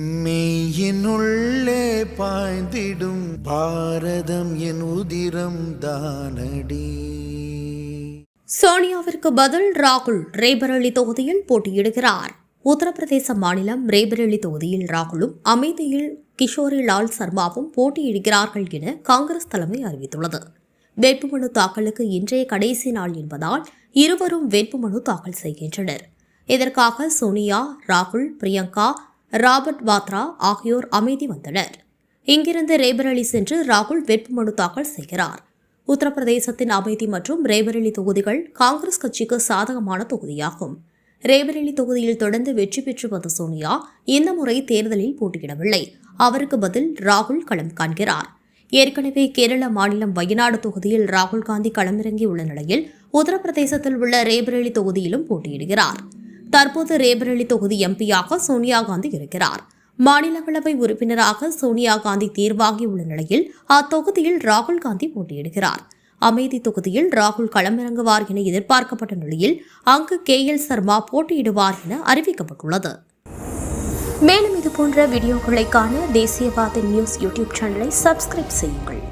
மெய்யினுள்ளே பாய்ந்திடும் பாரதம் என் உதிரம் தானடி. சோனியாவிற்கு பதில் ராகுல் ரேபரேலி தொகுதியில் போட்டியிடுகிறார். உத்தரப்பிரதேச மாநிலம் ரேபரேலி தொகுதியில் ராகுலும் அமேதியில் கிஷோரி லால் சர்மாவும் போட்டியிடுகிறார்கள் என காங்கிரஸ் தலைமை அறிவித்துள்ளது. வேட்புமனு தாக்கலுக்கு இன்றைய கடைசி நாள் என்பதால் இருவரும் வேட்புமனு தாக்கல் செய்கின்றனர். இதற்காக சோனியா ராகுல் பிரியங்கா ராபர்ட் வாத்ரா ஆகியோர் அமைதி வந்தனர். இங்கிருந்து ரேபரேலி சென்று ராகுல் வேட்புமனு தாக்கல் செய்கிறார். உத்தரப்பிரதேசத்தின் அமைதி மற்றும் ரேபரேலி தொகுதிகள் காங்கிரஸ் கட்சிக்கு சாதகமான தொகுதியாகும். ரேபரேலி தொகுதியில் தொடர்ந்து வெற்றி பெற்று வந்த சோனியா இந்த முறை தேர்தலில் போட்டியிடவில்லை. அவருக்கு பதில் ராகுல் களம் காண்கிறார். ஏற்கனவே கேரள மாநிலம் வயநாடு தொகுதியில் ராகுல் காந்தி களமிறங்கியுள்ள நிலையில் உத்தரப்பிரதேசத்தில் உள்ள ரேபரேலி தொகுதியிலும் போட்டியிடுகிறார். தற்போது ரேபரேலி தொகுதி எம்பியாக சோனியா காந்தி இருக்கிறார். மாநிலங்களவை உறுப்பினராக சோனியா காந்தி தேர்வாகியுள்ள நிலையில் அத்தொகுதியில் ராகுல் காந்தி போட்டியிடுகிறார். அமேதி தொகுதியில் ராகுல் களமிறங்குவார் என எதிர்பார்க்கப்பட்ட நிலையில் அங்கு கே எல் சர்மா போட்டியிடுவார் என அறிவிக்கப்பட்டுள்ளது. மேலும் இதுபோன்ற வீடியோக்களை காண தேசியவாத நியூஸ் யூடியூப் சேனலை சப்ஸ்கிரைப் செய்யுங்கள்.